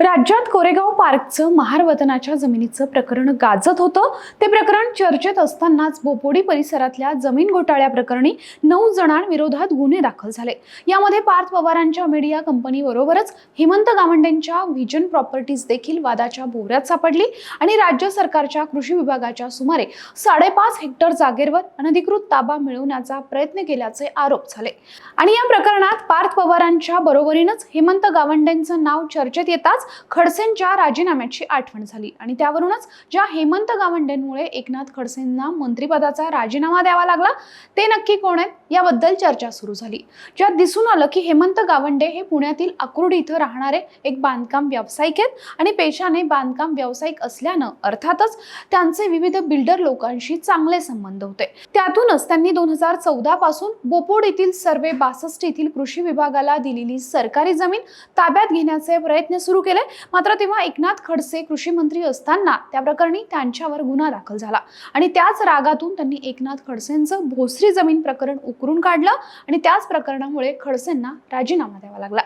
राज्यात कोरेगाव पार्कचं महारवतनाच्या जमिनीचं प्रकरण गाजत होतं. ते प्रकरण चर्चेत असतानाच बोपोडी परिसरातल्या जमीन घोटाळ्या प्रकरणी नऊ जणांविरोधात गुन्हे दाखल झाले. यामध्ये पार्थ पवारांच्या मीडिया कंपनीबरोबरच हेमंत गावंडेंच्या व्हिजन प्रॉपर्टीज देखील वादाच्या भोवऱ्यात सापडली आणि राज्य सरकारच्या कृषी विभागाच्या सुमारे साडेपाच हेक्टर जागेवर अनधिकृत ताबा मिळवण्याचा प्रयत्न केल्याचे आरोप झाले. आणि या प्रकरणात पार्थ पवारांच्या बरोबरीनंच हेमंत गावंडेंचं नाव चर्चेत येताच खडसेंच्या राजीनाम्याची आठवण झाली. आणि त्यावरूनच ज्या हेमंत गावंडेंमुळे एकनाथ खडसेंना मंत्रिपदाचा राजीनामा द्यावा लागला ते नक्की कोण आहेत? याबद्दल चर्चा सुरू झाली. ज्यात दिसून आलं की हेमंत गावंडे हे पुण्यातील अक्रोड इथं राहणारे एक बांधकाम व्यावसायिक आहेत आणि पेशाने बांधकाम व्यावसायिक असल्यानं अर्थातच त्यांचे विविध बिल्डर लोकांशी चांगले संबंध होते. त्यातूनच त्यांनी दोन हजार चौदा पासून बोपोड येथील सर्वे बासष्ट येथील कृषी विभागाला दिलेली सरकारी जमीन ताब्यात घेण्याचे प्रयत्न सुरू केले. मात्र तेव्हा एकनाथ खडसे कृषी मंत्री असताना त्या प्रकरणी त्यांच्यावर गुन्हा दाखल झाला आणि त्याच रागातून त्यांनी एकनाथ खडसेंचं भोसरी जमीन प्रकरण उकरून काढलं आणि त्याच प्रकरणामुळे खडसेंना राजीनामा द्यावा लागला.